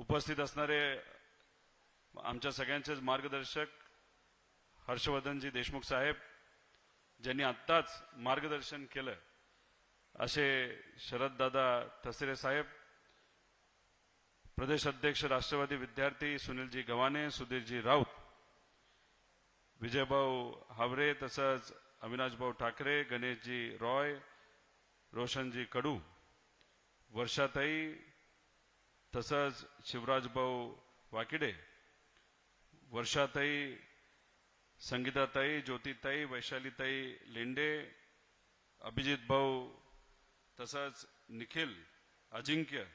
उपस्थित असणारे आमच्या सगळ्यांचेच मार्गदर्शक हर्षवर्धनजी देशमुख साहेब ज्यांनी आत्ताच मार्गदर्शन केलं असे शरददादा ठसरे साहेब प्रदेश अध्यक्ष राष्ट्रवादी विद्यार्थी सुनीलजी गव्हाणे सुधीरजी राऊत विजयभाऊ हावरे तसंच अविनाशभाऊ ठाकरे गणेशजी रॉय रोशनजी कडू वर्षाताई तसंच शिवराजभाऊ वाकिडे वर्षाताई संगीताताई ज्योतिताई वैशालीताई लेंडे अभिजित भाऊ तसंच निखिल अजिंक्य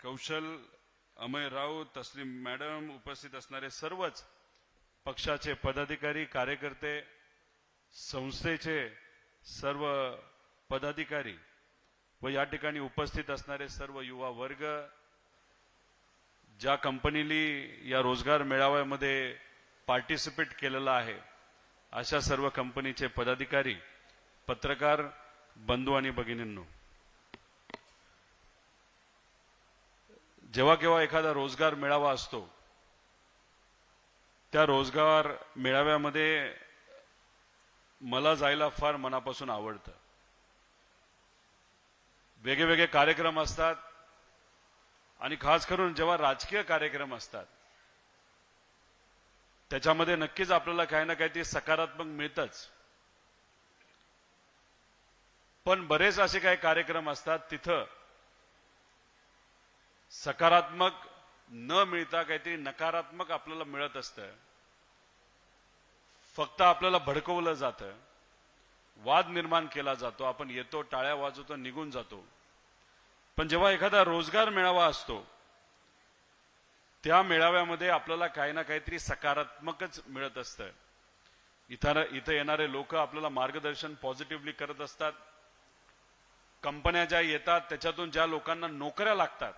कौशल अमय राऊत तस्लीम मॅडम उपस्थित असणारे सर्वच पक्षाचे पदाधिकारी कार्यकर्ते संस्थेचे सर्व पदाधिकारी व या ठिकाणी उपस्थित असणारे सर्व युवा वर्ग ज्या कंपनीनी या रोजगार मेळाव्यामध्ये पार्टिसिपेट केलेला आहे अशा सर्व कंपनीचे पदाधिकारी पत्रकार बंधू आणि भगिनींनो. जेव्हा केव्हा एखादा रोजगार मेळावा असतो त्या रोजगार मेळाव्यामध्ये मला जायला फार मनापासून आवडतं. वेगवेगळे कार्यक्रम असतात. आणि खास करून जेव्हा राजकीय कार्यक्रम असतात त्याच्यामध्ये नक्कीच आपल्याला काही ना काहीतरी सकारात्मक मिळतच. पण बरेच असे काही कार्यक्रम असतात तिथं सकारात्मक न मिळता काहीतरी नकारात्मक आपल्याला मिळत असतं. फक्त आपल्याला भडकवलं जातं. वाद निर्माण केला जातो आपण येतो टाळ्या वाजवतो निघून जातो. पण जेव्हा एखादा रोजगार मेळावा असतो त्या मेळाव्यामध्ये आपल्याला काही ना काहीतरी सकारात्मकच मिळत असतं. इथं इथं येणारे लोक आपल्याला मार्गदर्शन पॉझिटिव्हली करत असतात. कंपन्या ज्या येतात त्याच्यातून ज्या लोकांना नोकऱ्या लागतात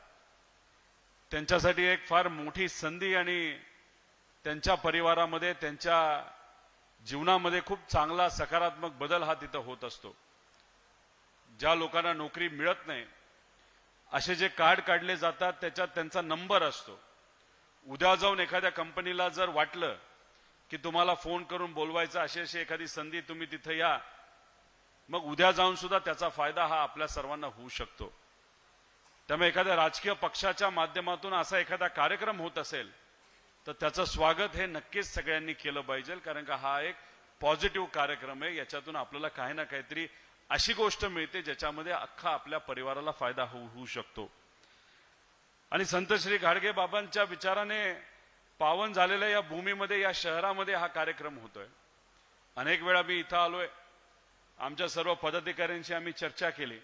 त्यांच्यासाठी एक फार मोठी संधी आणि त्यांच्या परिवारामध्ये त्यांच्या जीवनामध्ये खूप चांगला सकारात्मक बदल हा तिथं होत असतो. ज्या लोकांना नोकरी मिळत नाही असे जे कार्ड काढले जातात त्याच्यात त्यांचा नंबर असतो. उद्या जाऊन एखाद्या कंपनीला जर वाटलं की तुम्हाला फोन करून बोलवायचं अशी अशी एखादी संधी तुम्ही तिथं या मग उद्या जाऊन सुद्धा त्याचा फायदा हा आपल्या सर्वांना होऊ शकतो. त्यामुळे एखाद्या राजकीय पक्षाच्या माध्यमातून असा एखादा कार्यक्रम होत असेल तर त्याचं स्वागत हे नक्कीच सगळ्यांनी केलं पाहिजे कारण का हा एक पॉझिटिव्ह कार्यक्रम आहे. याच्यातून आपल्याला काही ना काहीतरी अशी गोष्ट मिळते ज्याच्यामध्ये अख्खा आपल्या परिवाराला फायदा होऊ होऊ शकतो. आणि संत श्री गाडगे बाबांच्या विचाराने पावन झालेल्या या भूमीमध्ये या शहरामध्ये हा कार्यक्रम होतोय. अनेक वेळा मी इथं आलोय. आमच्या सर्व पदाधिकाऱ्यांशी आम्ही चर्चा केली.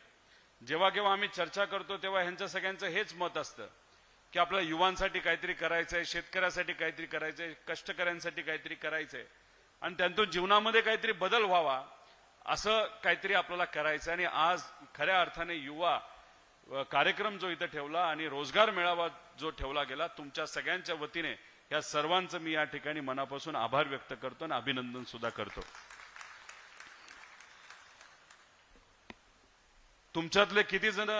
जेव्हा केव्हा आम्ही चर्चा करतो तेव्हा ह्यांचं सगळ्यांचं हेच मत असतं. की आपल्या युवांसाठी काहीतरी करायचंय शेतकऱ्यासाठी काहीतरी करायचंय कष्टकऱ्यांसाठी काहीतरी करायचंय. आणि त्यांतून जीवनामध्ये काहीतरी बदल व्हावा असं काहीतरी आपल्याला करायचं आणि आज खऱ्या अर्थाने युवा कार्यक्रम जो इथं ठेवला आणि रोजगार मेळावा जो ठेवला गेला तुमच्या सगळ्यांच्या वतीने या सर्वांचं मी या ठिकाणी मनापासून आभार व्यक्त करतो आणि अभिनंदन सुद्धा करतो. तुमच्यातले किती जण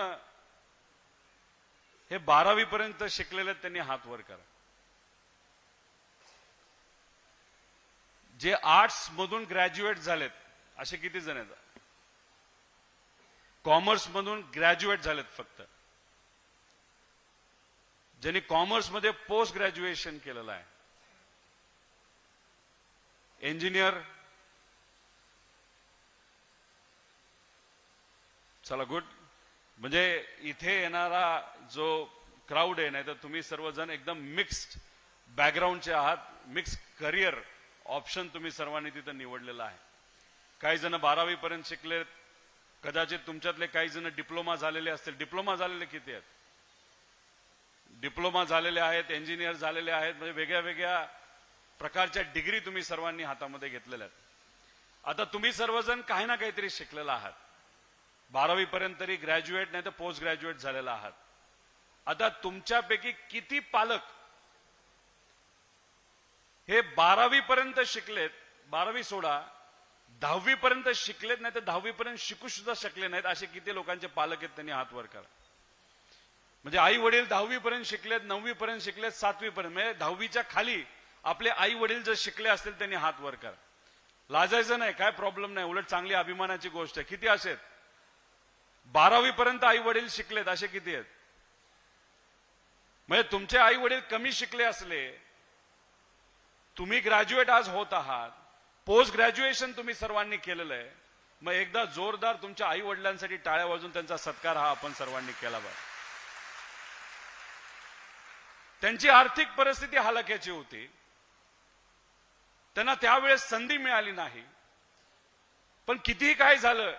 हे बारावी पर्यंत शिकलेले आहेत, त्यांनी हात वर करा. जे आर्ट्स मधून ग्रॅज्युएट झालेत असे किती जण आहेत? कॉमर्स मधून ग्रॅज्युएट झालेत फक्त. ज्यांनी कॉमर्समध्ये पोस्ट ग्रॅज्युएशन केलेलं आहे. इंजिनियर. चला गुड. म्हणजे इथे येणारा जो क्राऊड आहे नाही तर तुम्ही सर्वजण एकदम मिक्स्ड बॅकग्राऊंडचे आहात. मिक्स करिअर ऑप्शन तुम्ही सर्वांनी तिथं निवडलेला आहे. काही जण बारावी पर्यंत शिकले कदाचित तुमच्यातले काही जण डिप्लोमा झालेले असतील. डिप्लोमा झालेले किती आहेत? डिप्लोमा झालेले आहेत इंजिनियर झालेले आहेत. म्हणजे वेगळ्या वेगळ्या प्रकारच्या डिग्री तुम्ही सर्वांनी हातामध्ये घेतलेल्या आहेत. आता तुम्ही सर्वजण काही ना काहीतरी शिकलेला आहात. बारावी पर्यंत तरी ग्रॅज्युएट नाही तर पोस्ट ग्रॅज्युएट झालेला आहात. आता तुमच्यापैकी किती पालक हे बारावी पर्यंत शिकलेत बारावी सोडा दहावी पर्यंत शिकलेत नाही तर दहावी पर्यंत शिकू सुद्धा शकले नाहीत असे किती लोकांचे पालक आहेत त्यांनी हात वर करा. म्हणजे आई वडील दहावी पर्यंत शिकलेत नववी पर्यंत शिकलेत सातवी पर्यंत. म्हणजे दहावीच्या खाली आपले आई वडील जर शिकले असतील त्यांनी हात वर करा. लाजायचं नाही काय प्रॉब्लेम नाही उलट चांगली अभिमानाची गोष्ट आहे. किती असेल बारावी पर्यंत आई वडील शिकलेत असे किती आहेत? म्हणजे तुमचे आई वडील कमी शिकले असले तुम्ही ग्रॅज्युएट आज होत आहात पोस्ट ग्रॅज्युएशन तुम्ही सर्वांनी केलेलं आहे मग एकदा जोरदार तुमच्या आई वडिलांसाठी टाळ्या वाजून त्यांचा सत्कार हा आपण सर्वांनी केला पाहिजे त्यांची आर्थिक परिस्थिती हलाख्याची होती. त्यांना त्यावेळेस संधी मिळाली नाही. पण कितीही काय झालं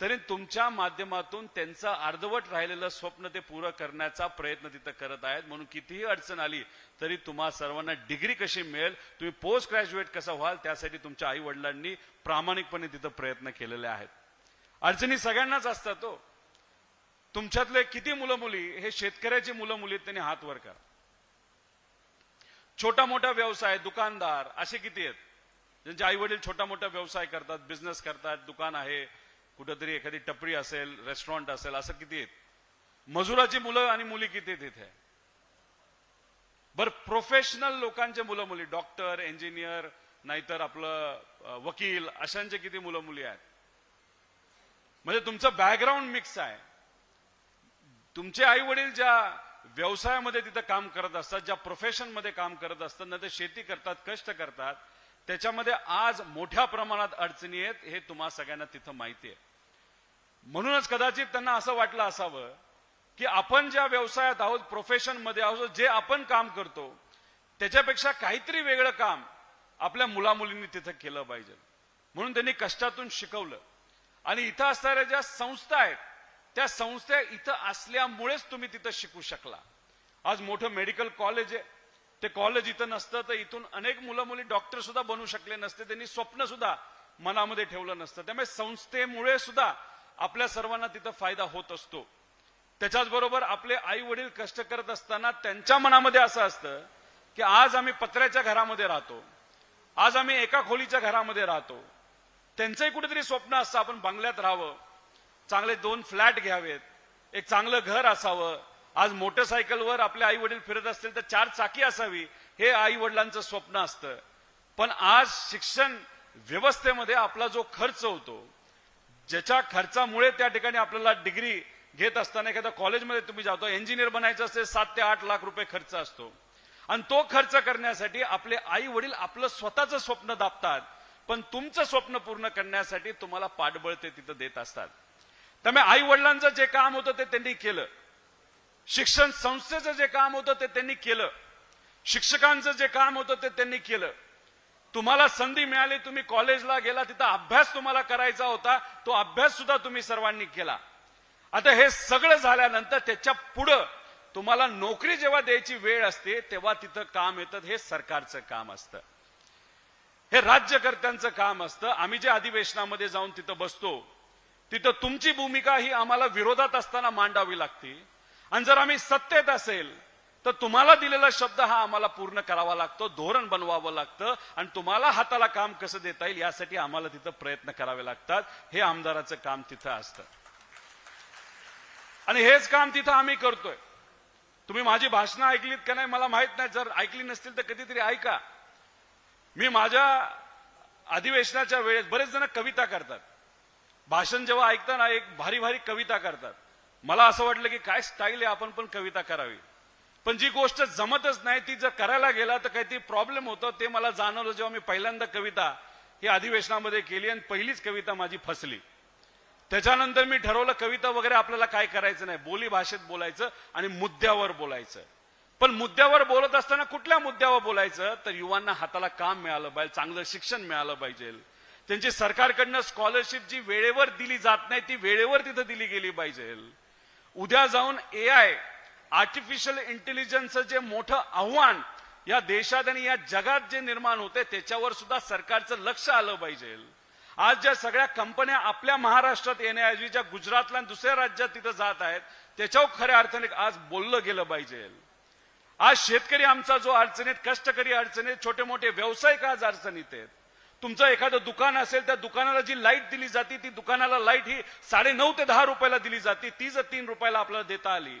तरी तुमच्या माध्यमातून त्यांचं अर्धवट राहिलेलं स्वप्न ते पूर्ण करण्याचा प्रयत्न तिथं करत आहेत. म्हणून कितीही अडचण आली तरी तुम्हा सर्वांना डिग्री कशी मिळेल तुम्ही पोस्ट ग्रॅज्युएट कसा व्हाल त्यासाठी तुमच्या आई वडिलांनी प्रामाणिकपणे तिथं प्रयत्न केलेले आहेत. अडचणी सगळ्यांनाच असतात तो तुमच्यातले किती मुलं मुली हे शेतकऱ्याची मुलं मुली आहेत, त्यांनी हात वर करा. छोटा मोठा व्यवसाय दुकानदार असे किती आहेत. ज्यांचे आई वडील छोटा मोठा व्यवसाय करतात बिझनेस करतात दुकान आहे कुठंतरी एखादी टपरी असेल रेस्टॉरंट असेल असं किती आहेत? मजुराची मुलं आणि मुली किती आहेत इथे? बर प्रोफेशनल लोकांचे मुलं मुली डॉक्टर इंजिनियर नाहीतर आपलं वकील अशांचे किती मुलं मुली आहेत? म्हणजे तुमचं बॅकग्राऊंड मिक्स आहे. तुमचे आई वडील ज्या व्यवसायामध्ये तिथं काम करत असतात ज्या प्रोफेशनमध्ये काम करत असतात ना ते शेती करतात कष्ट करतात त्याच्यामध्ये आज मोठ्या प्रमाणात अडचणी आहेत हे तुम्हा सगळ्यांना तिथं माहिती आहे. म्हणूनच कदाचित त्यांना असं वाटलं असावं की आपण ज्या व्यवसायात आहोत प्रोफेशनमध्ये आहोत जे आपण काम करतो त्याच्यापेक्षा काहीतरी वेगळं काम आपल्या मुलामुलींनी तिथं केलं पाहिजे. म्हणून त्यांनी कष्टातून शिकवलं. आणि इथं असणाऱ्या ज्या संस्था आहेत त्या संस्था इथं असल्यामुळेच तुम्ही तिथं शिकू शकला. आज मोठं मेडिकल कॉलेज आहे. ते कॉलेज इथं नसतं तर इथून अनेक मुलं मुली डॉक्टर सुद्धा बनू शकले नसते. त्यांनी स्वप्न सुद्धा मनामध्ये ठेवलं नसतं. त्यामुळे संस्थेमुळे सुद्धा आपल्या सर्वांना तिथं फायदा होत असतो. त्याच्याच बरोबर आपले आई वडील कष्ट करत असताना त्यांच्या मनामध्ये असं असतं की आज आम्ही पत्र्याच्या घरामध्ये राहतो. आज आम्ही एका खोलीच्या घरामध्ये राहतो. त्यांचंही कुठेतरी स्वप्न असतं आपण बंगल्यात राहावं. चांगले दोन फ्लॅट घ्यावेत. एक चांगलं घर असावं. आज मोटरसायकलवर आपले आई वडील फिरत असतील तर चार चाकी असावी हे आई वडिलांचं स्वप्न असतं. पण आज शिक्षण व्यवस्थेमध्ये आपला जो खर्च होतो ज्याच्या खर्चामुळे त्या ठिकाणी आपल्याला डिग्री घेत असताना एखाद्या कॉलेजमध्ये तुम्ही जातो इंजिनियर बनायचं असेल सात ते आठ लाख रुपये खर्च असतो. आणि तो खर्च करण्यासाठी आपले आई वडील आपलं स्वतःचं स्वप्न दाबतात पण तुमचं स्वप्न पूर्ण करण्यासाठी तुम्हाला पाठबळ ते तिथं देत असतात. त्यामुळे आई वडिलांचं जे काम होतं ते त्यांनी केलं. शिक्षण संस्थेचं जे काम होतं ते त्यांनी केलं. शिक्षकांचं जे काम होतं ते त्यांनी केलं. तुम्हाला संधी मिळाली तुम्ही कॉलेजला गेला तिथं अभ्यास तुम्हाला करायचा होता तो अभ्यास सुद्धा तुम्ही सर्वांनी केला. आता हे सगळं झाल्यानंतर त्याच्या पुढं तुम्हाला नोकरी जेव्हा द्यायची वेळ असते तेव्हा तिथं काम येतं हे सरकारचं काम असतं. हे राज्यकर्त्यांचं काम असतं. आम्ही जे अधिवेशनामध्ये जाऊन तिथं बसतो तिथं तुमची भूमिका ही आम्हाला विरोधात असताना मांडावी लागते. आणि जर आम्ही सत्तेत असेल तर तुम्हाला दिलेला शब्द हा आम्हाला पूर्ण करावा लागतो धोरण बनवावं लागतं आणि तुम्हाला हाताला काम कसं देता येईल यासाठी आम्हाला तिथं प्रयत्न करावे लागतात. हे आमदाराचं काम तिथं असतं. आणि हेच काम तिथं आम्ही करतोय. तुम्ही माझी भाषणं ऐकलीत का नाही मला माहीत नाही. जर ऐकली नसतील तर कधीतरी ऐका. मी माझ्या अधिवेशनाच्या वेळेस बरेच जण कविता करतात. भाषण जेव्हा ऐकताना एक भारी भारी कविता करतात. मला असं वाटलं की काय स्टाईल आहे आपण पण कविता करावी. पण जी गोष्ट जमतच नाही ती जर करायला गेला तर काहीतरी प्रॉब्लेम होतं ते मला जाणवलं जेव्हा मी पहिल्यांदा कविता ही अधिवेशनामध्ये केली आणि पहिलीच कविता माझी फसली. त्याच्यानंतर मी ठरवलं कविता वगैरे आपल्याला काय करायचं नाही बोली भाषेत बोलायचं आणि मुद्द्यावर बोलायचं. पण मुद्द्यावर बोलत असताना कुठल्या मुद्द्यावर बोलायचं? तर युवांना हाताला काम मिळालं पाहिजे चांगलं शिक्षण मिळालं पाहिजे. त्यांची सरकारकडनं स्कॉलरशिप जी वेळेवर दिली जात नाही ती वेळेवर तिथं दिली गेली पाहिजे. उद्या जाऊन ए आय आर्टिफिशियल इंटेलिजन्सचं जे मोठं आव्हान या देशात आणि या जगात जे निर्माण होते त्याच्यावर सुद्धा सरकारचं लक्ष आलं पाहिजे. आज ज्या सगळ्या कंपन्या आपल्या महाराष्ट्रात येण्याऐवजी ज्या गुजरातला आणि दुसऱ्या राज्यात तिथं जात आहेत त्याच्यावर खऱ्या अर्थाने आज बोललं गेलं पाहिजे. आज शेतकरी आमचा जो अडचणीत कष्टकरी अडचणीत छोटे मोठे व्यावसायिक आज अडचणीत आहेत. तुमचं एखादं दुकान असेल त्या दुकानाला जी लाइट दिली जाते ती दुकानाला लाइट ही साडे नऊ ते दहा रुपयाला दिली जाते. ती जर तीन रुपयाला आपल्याला देता आली.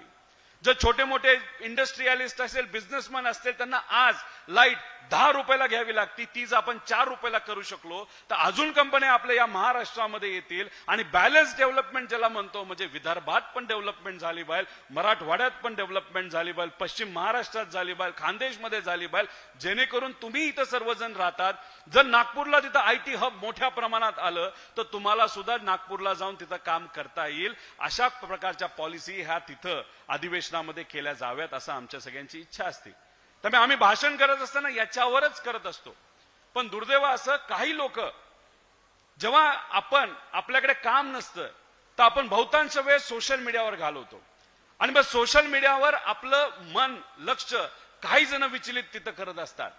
जर छोटे मोठे इंडस्ट्रियलिस्ट असेल बिझनेसमॅन असतील त्यांना आज लाइट दहा रुपयाला घ्यावी लागती ती जर आपण चार रुपयाला करू शकलो तर अजून कंपन्या आपल्या या महाराष्ट्रामध्ये येतील. आणि बॅलन्स डेव्हलपमेंट ज्याला म्हणतो म्हणजे विदर्भात पण डेव्हलपमेंट झाली पाहिजे मराठवाड्यात पण डेव्हलपमेंट झाली पाहिजे पश्चिम महाराष्ट्रात झाली पाहिजे खानदेशमध्ये झाली पाहिजे जेणेकरून तुम्ही इथं सर्वजण राहतात. जर नागपूरला तिथं आय टी हब मोठ्या प्रमाणात आलं तर तुम्हाला सुद्धा नागपूरला जाऊन तिथं काम करता येईल. अशा प्रकारच्या पॉलिसी ह्या तिथं अधिवेशनामध्ये केल्या जाव्यात असं आमच्या सगळ्यांची इच्छा असते. त्यामुळे आम्ही भाषण करत असताना याच्यावरच करत असतो. पण दुर्दैव असं काही लोक जेव्हा आपण आपल्याकडे काम नसतं तर आपण बहुतांश वेळ सोशल मीडियावर घालवतो. आणि मग सोशल मीडियावर आपलं मन लक्ष काही जण विचलित तिथं करत असतात.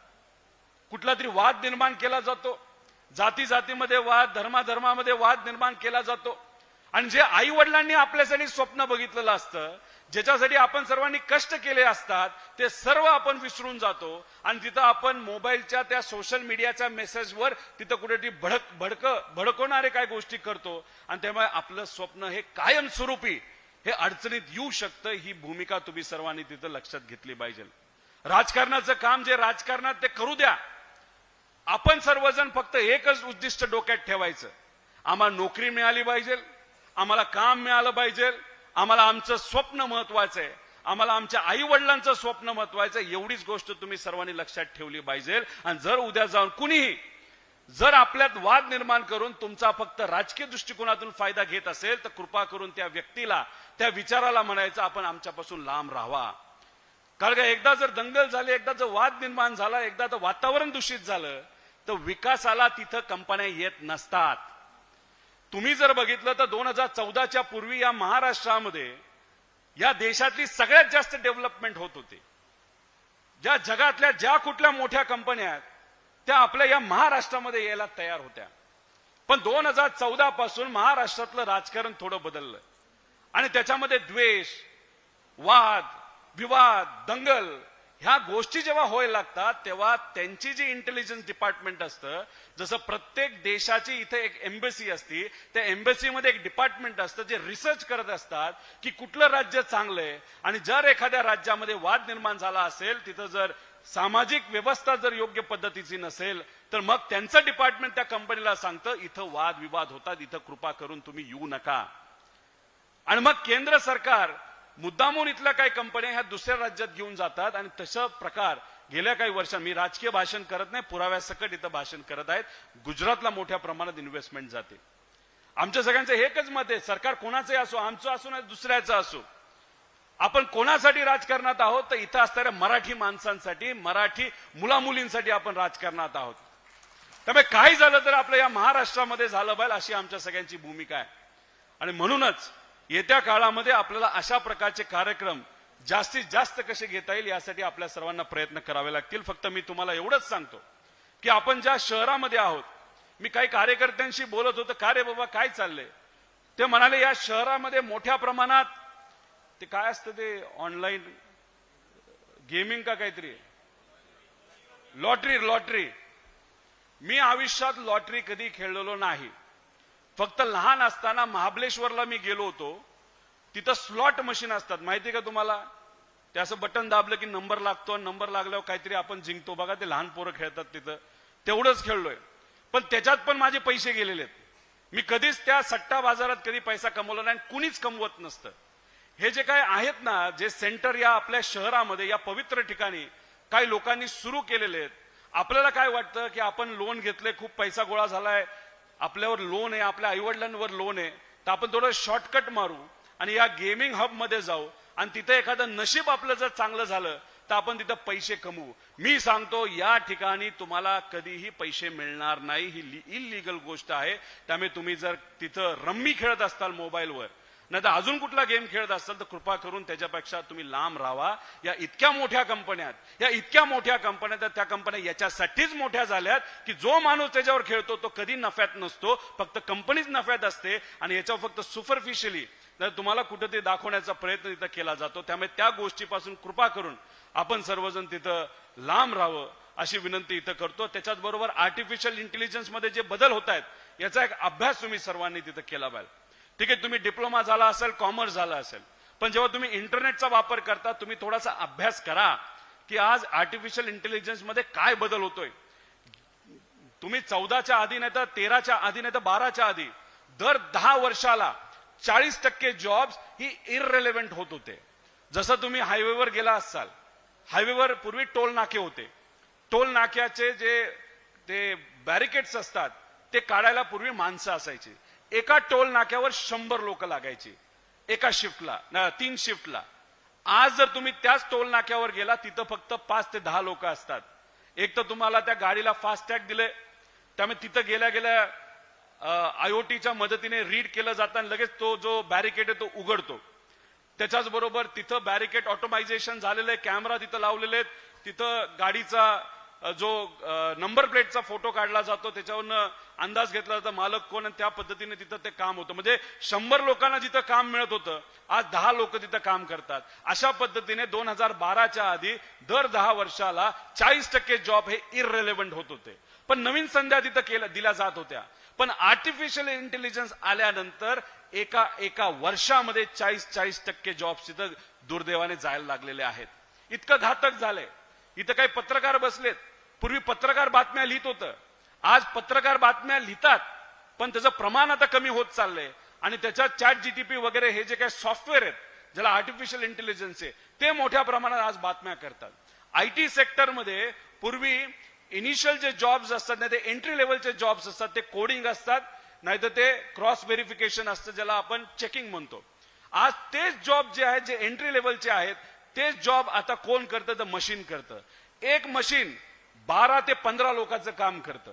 कुठला तरी वाद निर्माण केला जातो. जाती जातीमध्ये वाद धर्माधर्मामध्ये वाद निर्माण केला जातो. आणि जे आई वडिलांनी आपल्यासाठी स्वप्न बघितलेलं असतं ज्याच्यासाठी आपण सर्वांनी कष्ट केले असतात ते सर्व आपण विसरून जातो आणि तिथं आपण मोबाईलच्या त्या सोशल मीडियाच्या मेसेजवर तिथं कुठेतरी भडक भडक भडकवणारे काय गोष्टी करतो आणि त्यामुळे आपलं स्वप्न हे कायमस्वरूपी हे अडचणीत येऊ शकतं ही भूमिका तुम्ही सर्वांनी तिथं लक्षात घेतली पाहिजे. राजकारणाचं काम जे राजकारणात ते करू द्या. आपण सर्वजण फक्त एकच उद्दिष्ट डोक्यात ठेवायचं. आम्हाला नोकरी मिळाली पाहिजे आम्हाला काम मिळालं पाहिजे आम्हाला आमचं स्वप्न महत्वाचं आहे. आम्हाला आमच्या आई वडिलांचं स्वप्न महत्वाचं आहे. एवढीच गोष्ट तुम्ही सर्वांनी लक्षात ठेवली पाहिजे. आणि जर उद्या जाऊन कुणीही जर आपल्यात वाद निर्माण करून तुमचा फक्त राजकीय दृष्टिकोनातून फायदा घेत असेल तर कृपा करून त्या व्यक्तीला त्या विचाराला म्हणायचं आपण आमच्यापासून लांब राहावा. कारण का एकदा जर दंगल झाली एकदा जर वाद निर्माण झाला एकदा तर वातावरण दूषित झालं तर विकासाला तिथं कंपन्या येत नसतात. तुम्ही जर बघितलं तर दोन हजार चौदाच्या पूर्वी या महाराष्ट्रामध्ये या देशातली सगळ्यात जास्त डेव्हलपमेंट होत होती. ज्या जगातल्या ज्या कुठल्या मोठ्या कंपन्या आहेत त्या आपल्या या महाराष्ट्रामध्ये यायला तयार होत्या. पण दोन हजार चौदा पासून महाराष्ट्रातलं राजकारण थोडं बदललं. आणि त्याच्यामध्ये द्वेष वाद विवाद दंगल ह्या गोष्टी जेव्हा व्हायला लागतात तेव्हा त्यांची जी इंटेलिजन्स डिपार्टमेंट असतं जसं प्रत्येक देशाची इथे एक एम्बेसी असती त्या एम्बेसीमध्ये एक डिपार्टमेंट असतं जे रिसर्च करत असतात की कुठलं राज्य चांगलं आहे आणि जर एखाद्या राज्यामध्ये वाद निर्माण झाला असेल तिथं जर सामाजिक व्यवस्था जर योग्य पद्धतीची नसेल तर मग त्यांचं डिपार्टमेंट त्या कंपनीला सांगतं इथं वाद विवाद होतात इथं कृपा करून तुम्ही येऊ नका. आणि मग केंद्र सरकार मुद्दामून इथल्या काही कंपन्या ह्या दुसऱ्या राज्यात घेऊन जातात आणि तसं प्रकार गेल्या काही वर्षात मी राजकीय भाषण करत नाही पुराव्यासकट इथं भाषण करत आहेत. गुजरातला मोठ्या प्रमाणात इन्व्हेस्टमेंट जाते. आमच्या सगळ्यांचं एकच मत आहे सरकार कोणाचंही असो आमचं असो नाही दुसऱ्याचं असो. आपण कोणासाठी राजकारणात आहोत? तर इथं असणाऱ्या मराठी माणसांसाठी मराठी मुलामुलींसाठी आपण राजकारणात आहोत. त्यामुळे काही झालं तर आपल्या या महाराष्ट्रामध्ये झालं पाहिजे अशी आमच्या सगळ्यांची भूमिका आहे. आणि म्हणूनच येत्या काळामध्ये आपल्याला अशा प्रकारचे कार्यक्रम जास्तीत जास्त कसे घेता येईल यासाठी आपल्या सर्वांना प्रयत्न करावे लागतील. फक्त मी तुम्हाला एवढंच सांगतो की आपण ज्या शहरामध्ये आहोत मी काही कार्यकर्त्यांशी बोलत होतो का रे बाबा काय चाललंय? ते म्हणाले या शहरामध्ये मोठ्या प्रमाणात ते काय असतं ते ऑनलाईन गेमिंग का काहीतरी? Lottery lottery. मी आयुष्यात लॉटरी कधी खेळलेलो नाही. फक्त लहान असताना महाबलेश्वरला मी गेलो होतो. तिथं स्लॉट मशीन असतात. माहिती का तुम्हाला? ते असं बटन दाबलं की नंबर लागतो आणि नंबर लागल्यावर काहीतरी आपण जिंकतो. बघा ते लहान पोरं खेळतात तिथं. तेवढंच खेळलोय. पण त्याच्यात पण माझे पैसे गेलेले आहेत. मी कधीच त्या सट्टा बाजारात कधी पैसा कमवला नाही आणि कुणीच कमवत नसतं. हे जे काय आहेत ना जे सेंटर या आपल्या शहरामध्ये या पवित्र ठिकाणी काही लोकांनी सुरू केलेले आहेत. आपल्याला काय वाटतं की आपण लोन घेतले खूप पैसा गोळा झालाय आपल्यावर लोन आहे आपल्या आईवडिलांवर लोन आहे तर आपण थोडं शॉर्टकट मारू आणि या गेमिंग हबमध्ये जाऊ आणि तिथे एखादं नशीब आपलं जर चांगलं झालं तर आपण तिथं पैसे कमवू. मी सांगतो या ठिकाणी तुम्हाला कधीही पैसे मिळणार नाही. ही इलिगल गोष्ट आहे. त्यामुळे तुम्ही जर तिथं रम्मी खेळत असताल मोबाईलवर नाही तर अजून कुठला गेम खेळत असाल तर कृपा करून त्याच्यापेक्षा तुम्ही लांब राहा. या इतक्या मोठ्या कंपन्यात या इतक्या मोठ्या कंपन्या तर त्या कंपन्या याच्यासाठीच मोठ्या झाल्यात की जो माणूस त्याच्यावर खेळतो तो कधी नफ्यात नसतो. फक्त कंपनीच नफ्यात असते आणि याच्यावर फक्त सुपरफिशियली तुम्हाला कुठेतरी दाखवण्याचा प्रयत्न तिथं केला जातो. त्यामुळे त्या गोष्टीपासून कृपा करून आपण सर्वजण तिथं लांब राहावं अशी विनंती इथं करतो. त्याच्याच बरोबर आर्टिफिशियल इंटेलिजन्समध्ये जे बदल होत आहेत याचा एक अभ्यास तुम्ही सर्वांनी तिथं केला पाहिजे. ठीक आहे तुम्ही डिप्लोमा झाला असेल कॉमर्स झाला असेल पण जेव्हा तुम्ही इंटरनेटचा वापर करता तुम्ही थोडासा अभ्यास करा की आज आर्टिफिशियल इंटेलिजन्समध्ये काय बदल होतोय. तुम्ही चौदाच्या आधी नाही तर तेराच्या आधी नाही तर बाराच्या आधी दर दहा वर्षाला चाळीस टक्के जॉब्स ही इररेलेव्हंट होत होते. जसं तुम्ही हायवेवर गेला असाल हायवेवर पूर्वी टोल नाके होते. टोल नाक्याचे जे ते बॅरिकेड्स असतात ते काढायला पूर्वी माणसं असायची. एका टोल नाक्यावर शंभर लोक लागायची. एका शिफ्टला तीन शिफ्टला. आज जर तुम्ही त्याच टोल नाक्यावर गेला तिथं फक्त पाच ते दहा लोक असतात. एक तर तुम्हाला त्या गाडीला फास्टॅग दिले. त्यामुळे तिथं गेल्या गेल्या आयओटीच्या मदतीने रीड केलं जातं आणि लगेच तो जो बॅरिकेड आहे तो उघडतो. त्याच्याच बरोबर तिथं बॅरिकेड ऑटोमायझेशन झालेलं आहे कॅमेरा तिथं लावलेले आहेत. तिथं गाडीचा जो नंबर प्लेटचा फोटो काढला जातो त्याच्यावरनं अंदाज घेतला जातो मालक कोण आणि त्या पद्धतीने तिथं ते काम होतं. म्हणजे शंभर लोकांना जिथं काम मिळत होतं आज दहा लोक तिथं काम करतात. अशा पद्धतीने दोन हजार बाराच्या आधी दर दहा वर्षाला चाळीस टक्के जॉब हे इररेलेव्हंट होत होते. पण नवीन संध्या तिथं केल्या दिल्या जात होत्या. पण आर्टिफिशियल इंटेलिजन्स आल्यानंतर एका एका वर्षामध्ये चाळीस चाळीस टक्के जॉब्स तिथं दुर्दैवाने जायला लागलेले आहेत. इतकं घातक झालंय. इथं काही पत्रकार बसलेत. पूर्वी पत्रकार बातम्या लिहित होतं. आज पत्रकार बातम्या लिहितात पण त्याचं प्रमाण आता कमी होत चाललंय. आणि त्याच्यात चॅट जीटीपी वगैरे हे जे काही सॉफ्टवेअर आहेत ज्याला आर्टिफिशियल इंटेलिजन्स आहे ते मोठ्या प्रमाणात आज बातम्या करतात. आय टी सेक्टरमध्ये पूर्वी इनिशियल जे जॉब्स असतात नाही ते एंट्री लेवलचे जॉब्स असतात ते कोडिंग असतात नाहीतर ते क्रॉस व्हेरिफिकेशन असतं ज्याला आपण चेकिंग म्हणतो. आज तेच जॉब जे आहेत जे एंट्री लेवलचे आहेत तेच जॉब आता कोण करतं? तर मशीन करतं. एक मशीन बारा ते पंधरा लोकांचं काम करतं.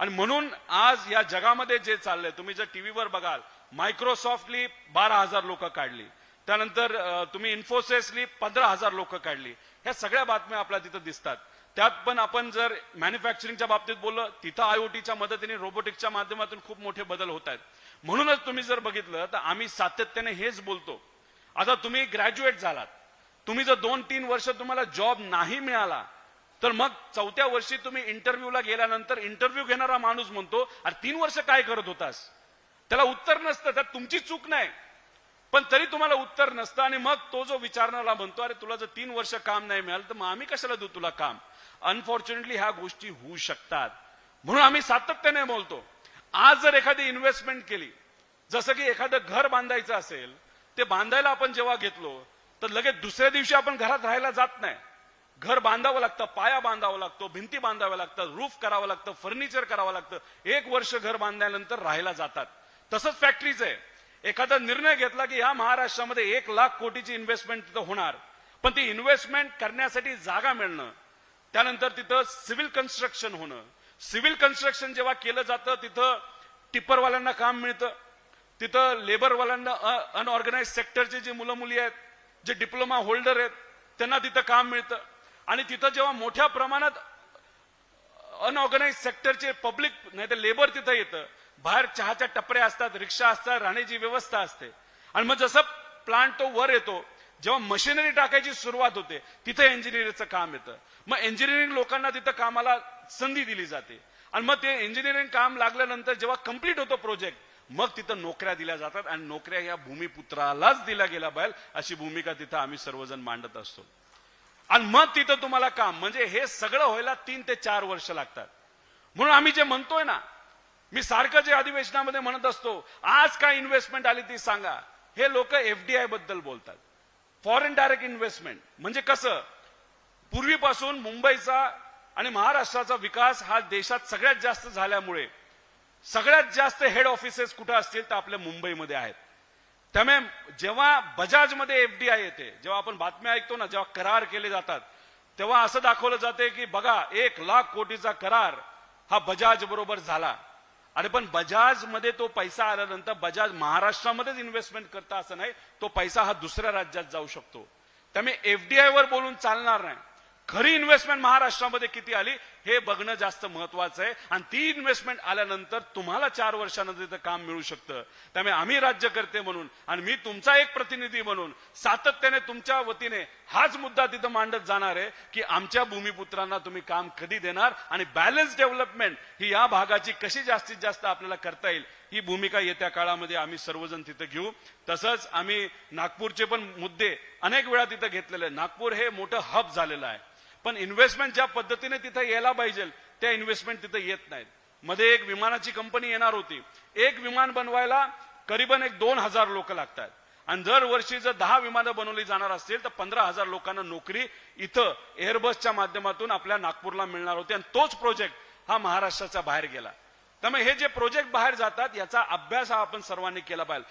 आणि म्हणून आज या जगामध्ये जे चाललंय तुम्ही जर टीव्हीवर बघाल मायक्रोसॉफ्टली बारा हजार लोक काढली. त्यानंतर तुम्ही इन्फोसिसली पंधरा हजार लोक काढली. ह्या सगळ्या बातम्या आपल्याला तिथं दिसतात. त्यात पण आपण जर मॅन्युफॅक्चरिंगच्या बाबतीत बोललं तिथं आयओटीच्या मदतीने रोबोटिक्सच्या माध्यमातून खूप मोठे बदल होत आहेत. म्हणूनच तुम्ही जर बघितलं तर आम्ही सातत्याने हेच बोलतो. आता तुम्ही ग्रॅज्युएट झालात. तुम्ही जर दोन तीन वर्ष तुम्हाला जॉब नाही मिळाला तर मग चौथ्या वर्षी तुम्ही इंटरव्ह्यूला गेल्यानंतर इंटरव्ह्यू घेणारा माणूस म्हणतो अरे तीन वर्ष काय करत होतास? त्याला उत्तर नसतं त्यात तुमची चूक नाही. पण तरी तुम्हाला उत्तर नसतं आणि मग तो जो विचारणारा म्हणतो अरे तुला जर तीन वर्ष काम नाही मिळालं तर मग आम्ही कशाला देऊ तुला काम? अनफॉर्च्युनेटली ह्या गोष्टी होऊ शकतात. म्हणून आम्ही सातत्याने बोलतो आज जर एखादी इन्व्हेस्टमेंट केली जसं की एखादं घर बांधायचं असेल ते बांधायला आपण जेव्हा घेतलो तर लगेच दुसऱ्या दिवशी आपण घरात राहायला जात नाही. घर बांधावं लागतं पाया बांधावं लागतो भिंती बांधाव्या लागतात रूफ करावं लागतं फर्निचर करावं लागतं. एक वर्ष घर बांधल्यानंतर राहायला जातात. तसंच फॅक्टरीच आहे. एखादा निर्णय घेतला की या महाराष्ट्रामध्ये एक लाख कोटीची इन्व्हेस्टमेंट तिथं होणार. पण ती इन्व्हेस्टमेंट करण्यासाठी जागा मिळणं त्यानंतर तिथं सिव्हिल कन्स्ट्रक्शन होणं. सिव्हिल कन्स्ट्रक्शन जेव्हा केलं जातं तिथं टिप्परवाल्यांना काम मिळतं. तिथं लेबरवाल्यांना अनऑर्गनाइज सेक्टरचे जे मुलं मुली आहेत जे डिप्लोमा होल्डर आहेत त्यांना तिथं काम मिळतं. आणि तिथं जेव्हा मोठ्या प्रमाणात अनऑर्गनाइज सेक्टरचे पब्लिक नाही तर लेबर तिथं येतं. बाहेर चहाच्या टपऱ्या असतात रिक्षा असतात राहण्याची व्यवस्था असते. आणि मग जसं प्लांट तो वर येतो जेव्हा मशिनरी टाकायची सुरुवात होते तिथे इंजिनिअरिंगचं काम येतं. मग इंजिनिअरिंग लोकांना तिथं कामाला संधी दिली जाते. आणि मग ते इंजिनिअरिंग काम लागल्यानंतर जेव्हा कंप्लीट होतो प्रोजेक्ट मग तिथं नोकऱ्या दिल्या जातात. आणि नोकऱ्या या भूमिपुत्रालाच दिल्या गेल्या पाहिजे अशी भूमिका तिथं आम्ही सर्वजण मांडत असतो. आणि मग तिथं तुम्हाला काम. म्हणजे हे सगळं व्हायला तीन ते चार वर्ष लागतात. म्हणून आम्ही जे म्हणतोय ना मी सारखं जे अधिवेशनामध्ये म्हणत असतो आज काय इन्व्हेस्टमेंट आली ती सांगा. हे लोक एफडीआयबद्दल बोलतात. फॉरेन डायरेक्ट इन्व्हेस्टमेंट म्हणजे कसं? पूर्वीपासून मुंबईचा आणि महाराष्ट्राचा विकास हा देशात सगळ्यात जास्त झाल्यामुळे सगळ्यात जास्त हेड ऑफिसेस कुठं असतील तर आपल्या मुंबईमध्ये आहेत. त्यामुळे जेव्हा बजाजमध्ये एफडीआय येते जेव्हा आपण बातम्या ऐकतो ना जेव्हा करार केले जातात तेव्हा असं दाखवलं जाते की बघा एक लाख कोटीचा करार हा बजाज बरोबर झाला. अरे पण बजाजमध्ये तो पैसा आल्यानंतर बजाज महाराष्ट्रामध्येच इन्व्हेस्टमेंट करता असं नाही तो पैसा हा दुसऱ्या राज्यात जाऊ शकतो. त्यामुळे एफडीआय वर बोलून चालणार नाही. खरी इन्व्हेस्टमेंट महाराष्ट्रामध्ये किती आली? हे बघणं जास्त महत्वाचं आहे. आणि ती इन्व्हेस्टमेंट आल्यानंतर तुम्हाला चार वर्षानंतर तिथं काम मिळू शकतं. त्यामुळे आम्ही राज्यकर्ते म्हणून आणि मी तुमचा एक प्रतिनिधी म्हणून सातत्याने तुमच्या वतीने हाच मुद्दा तिथं मांडत जाणार आहे की आमच्या भूमिपुत्रांना तुम्ही काम कधी देणार आणि बॅलन्स डेव्हलपमेंट ही या भागाची कशी जास्तीत जास्त आपल्याला करता येईल ही भूमिका येत्या काळामध्ये आम्ही सर्वजण तिथं घेऊ. तसंच आम्ही नागपूरचे पण मुद्दे अनेक वेळा तिथं घेतलेले नागपूर हे मोठं हब झालेलं आहे. पण इन्व्हेस्टमेंट ज्या पद्धतीने तिथं यायला पाहिजे त्या इन्व्हेस्टमेंट तिथं येत नाहीत. मध्ये एक विमानाची कंपनी येणार होती. एक विमान बनवायला करीबन एक दोन हजार लोक लागतात. आणि दरवर्षी जर दहा विमानं बनवली जाणार असतील तर पंधरा हजार लोकांना नोकरी इथं एअरबसच्या माध्यमातून आपल्या नागपूरला मिळणार होती. आणि तोच प्रोजेक्ट हा महाराष्ट्राच्या बाहेर गेला. त्यामुळे हे जे प्रोजेक्ट बाहेर जातात याचा अभ्यास हा आपण सर्वांनी केला पाहिजे.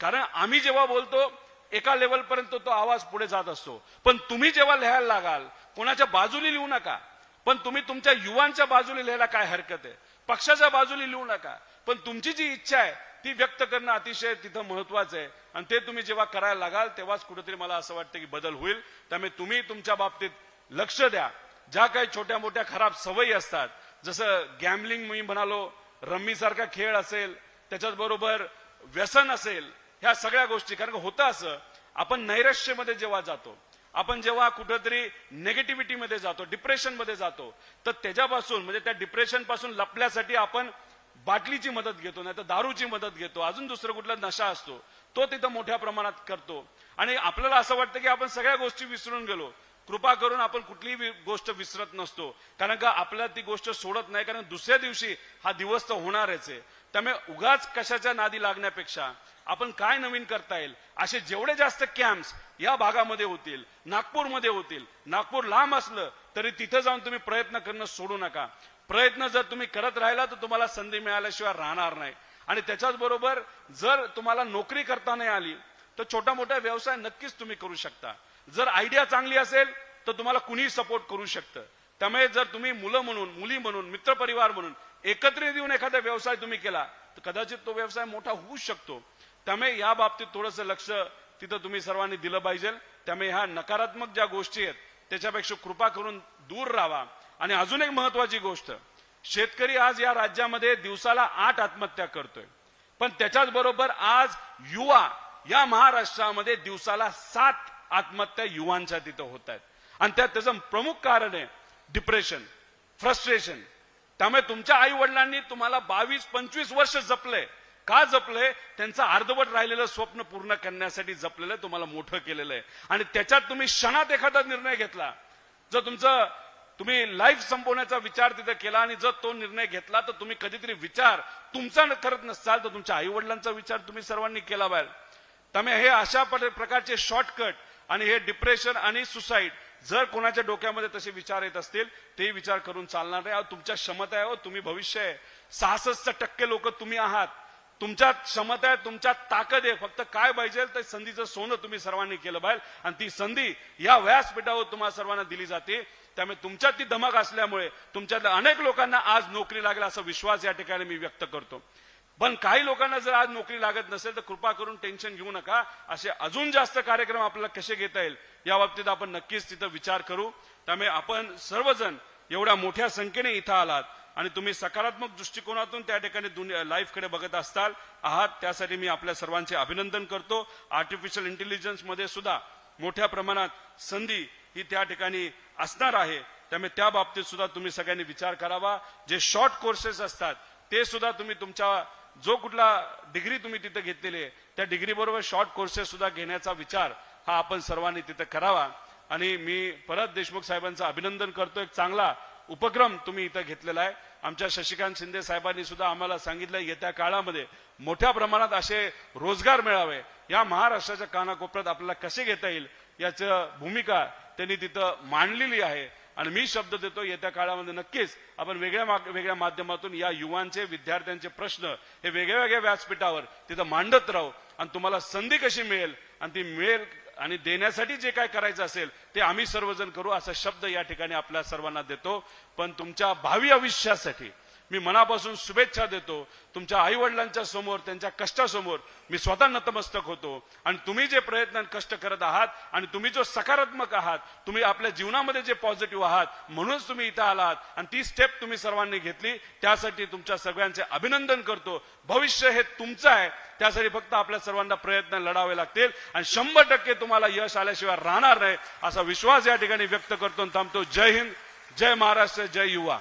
कारण आम्ही जेव्हा बोलतो एका लेवलपर्यंत तो आवाज पुढे जात असतो. पण तुम्ही जेव्हा लिहायला लागाल कोणाच्या बाजूने लिहू नका. पण तुम्ही तुमच्या युवांच्या बाजूने लिहायला काय हरकत आहे? पक्षाच्या बाजूने लिहू नका. पण तुमची जी इच्छा आहे ती व्यक्त करणं अतिशय तिथं महत्वाचं आहे. आणि ते तुम्ही जेव्हा करायला लागाल तेव्हाच कुठेतरी मला असं वाटतं की बदल होईल. त्यामुळे तुम्ही तुमच्या बाबतीत लक्ष द्या. ज्या काही छोट्या मोठ्या खराब सवयी असतात जसं गॅमलिंग मी म्हणालो रम्मीसारखा खेळ असेल त्याच्याच बरोबर व्यसन असेल ह्या सगळ्या गोष्टी. कारण होतं असं आपण नैराश्यमध्ये जेव्हा जातो आपण जेव्हा कुठंतरी नेगेटिव्हिटीमध्ये जातो डिप्रेशनमध्ये जातो तर त्याच्यापासून म्हणजे त्या डिप्रेशनपासून लपल्यासाठी आपण बाटलीची मदत घेतो नाही तर दारूची मदत घेतो अजून दुसरं कुठला नशा असतो तो तिथं मोठ्या प्रमाणात करतो. आणि आपल्याला असं वाटतं की आपण सगळ्या गोष्टी विसरून गेलो. कृपा करून आपण कुठलीही गोष्ट विसरत नसतो. कारण का आपल्याला ती गोष्ट सोडत नाही कारण दुसऱ्या दिवशी हा दिवस तर होणारच आहे. त्यामुळे उगाच कशाच्या नादी लागण्यापेक्षा आपण काय नवीन करता येईल? असे जेवढे जास्त कॅम्प्स या भागामध्ये होतील नागपूरमध्ये होतील नागपूर लांब असलं तरी तिथं जाऊन तुम्ही प्रयत्न करणं सोडू नका. प्रयत्न जर तुम्ही करत राहिला तर तुम्हाला संधी मिळाल्याशिवाय राहणार नाही. आणि त्याच्याच बरोबर जर तुम्हाला नोकरी करता नाही आली तर छोटा मोठा व्यवसाय नक्कीच तुम्ही करू शकता. जर आयडिया चांगली असेल तर तुम्हाला कुणीही सपोर्ट करू शकतं. त्यामुळे जर तुम्ही मुलं म्हणून मुली म्हणून मित्रपरिवार म्हणून एकत्रित येऊन एखादा व्यवसाय तुम्ही केला तर कदाचित तो व्यवसाय मोठा होऊ शकतो. त्यामुळे या बाबतीत थोडंसं लक्ष तिथं तुम्ही सर्वांनी दिलं पाहिजे. त्यामुळे ह्या नकारात्मक ज्या गोष्टी आहेत त्याच्यापेक्षा कृपा करून दूर राहा. आणि अजून एक महत्वाची गोष्ट शेतकरी आज या राज्यामध्ये दिवसाला आठ आत्महत्या करतोय. पण त्याच्याच बरोबर आज युवा या महाराष्ट्रामध्ये दिवसाला सात आत्महत्या युवांच्या तिथं होत आहेत आणि त्यात त्याचं प्रमुख कारण आहे डिप्रेशन फ्रस्ट्रेशन त्यामुळे तुमच्या आई वडिलांनी तुम्हाला बावीस पंचवीस वर्ष जपलंय. का जपलंय? त्यांचं अर्धवट राहिलेलं स्वप्न पूर्ण करण्यासाठी जपलेलं आहे, तुम्हाला मोठं केलेलं आहे. आणि त्याच्यात तुम्ही क्षणात एखादा निर्णय घेतला. जर तुमचं तुम्ही लाईफ संपवण्याचा विचार तिथे केला आणि जर तो निर्णय घेतला तर तुम्ही कधीतरी विचार तुमचा न करत नसाल तर तुमच्या आई वडिलांचा विचार तुम्ही सर्वांनी केला बाहेर. त्यामुळे हे अशा प्रकारचे शॉर्टकट आणि हे डिप्रेशन आणि सुसाईड जर कोणाच्या डोक्यामध्ये तसे विचार येत असतील ते विचार करून चालणार नाही. तुमच्या क्षमता आहे तुम्ही भविष्य आहे. सहासष्ट टक्के लोक तुम्ही आहात. तुमच्या क्षमता आहे तुमच्या ताकद आहे. फक्त काय पाहिजे तर संधीचं सोनं तुम्ही सर्वांनी केलं पाहिजे. आणि ती संधी या व्यासपीठावर तुम्हाला सर्वांना दिली जाते. त्यामुळे तुमच्यात ती धमक असल्यामुळे तुमच्यातल्या अनेक लोकांना आज नोकरी लागेल असा विश्वास या ठिकाणी मी व्यक्त करतो. पण काही लोकांना जर आज नोकरी लागत नसेल तर कृपा करून टेन्शन घेऊ नका. असे अजून जास्त कार्यक्रम आपल्याला कसे घेता येईल या बाबतीत आपण नक्कीच तिथं विचार करू. त्यामुळे आपण सर्वजण एवढ्या मोठ्या संख्येने इथं आलात. आणि तुम्ही सकारात्मक दृष्टिकोनातून त्या ठिकाणी दुनिया लाईफकडे बघत असताल आहात त्यासाठी मी आपल्या सर्वांचे अभिनंदन करतो. आर्टिफिशियल इंटेलिजन्समध्ये सुद्धा मोठ्या प्रमाणात संधी ही त्या ठिकाणी असणार आहे. त्यामुळे त्या बाबतीत सुद्धा तुम्ही सगळ्यांनी विचार करावा. जे शॉर्ट कोर्सेस असतात ते सुद्धा तुम्ही तुमच्या जो कुठला डिग्री तुम्ही तिथे घेतलेली आहे त्या डिग्री बरोबर शॉर्ट कोर्सेस सुद्धा घेण्याचा विचार हा आपण सर्वांनी तिथे करावा. आणि मी परत देशमुख साहेबांचं अभिनंदन करतो. एक चांगला उपक्रम तुम्ही इथं घेतलेला आहे. आमच्या शशिकांत शिंदे साहेबांनी सुद्धा आम्हाला सांगितलं येत्या काळामध्ये मोठ्या प्रमाणात असे रोजगार मिळावे या महाराष्ट्राच्या कानाकोपऱ्यात आपल्याला कसे घेता येईल याचं भूमिका त्यांनी तिथं मांडलेली आहे. आणि मी शब्द देतो येत्या काळामध्ये नक्कीच आपण वेगळ्या वेगळ्या माध्यमातून या युवांचे विद्यार्थ्यांचे प्रश्न हे वेगळ्या वेगळ्या व्यासपीठावर तिथं मांडत राहू. आणि तुम्हाला संधी कशी मिळेल? आणि ती मिळेल आणि देण्यासाठी जे काय करायचं असेल ते आम्ही सर्वजण करू. असा शब्द या ठिकाणी आपल्या सर्वांना देतो. पण तुमच्या भावी आयुष्यासाठी मी मनापासून शुभेच्छा देतो. तुमच्या आईवडिलांच्या समोर त्यांच्या कष्टासमोर मी स्वतः नतमस्तक होतो. आणि तुम्ही जे प्रयत्न कष्ट करत आहात आणि तुम्ही जो सकारात्मक आहात तुम्ही आपल्या जीवनामध्ये जे पॉझिटिव्ह आहात म्हणूनच तुम्ही इथं आलात. आणि ती स्टेप तुम्ही सर्वांनी घेतली. त्यासाठी तुमच्या सगळ्यांचे अभिनंदन करतो. भविष्य हे तुमचं आहे. त्यासाठी फक्त आपल्या सर्वांना प्रयत्न लढावे लागतील. आणि शंभर टक्के तुम्हाला यश आल्याशिवाय राहणार नाही असा विश्वास या ठिकाणी व्यक्त करतो. आणि थांबतो. जय हिंद जय महाराष्ट्र जय युवा.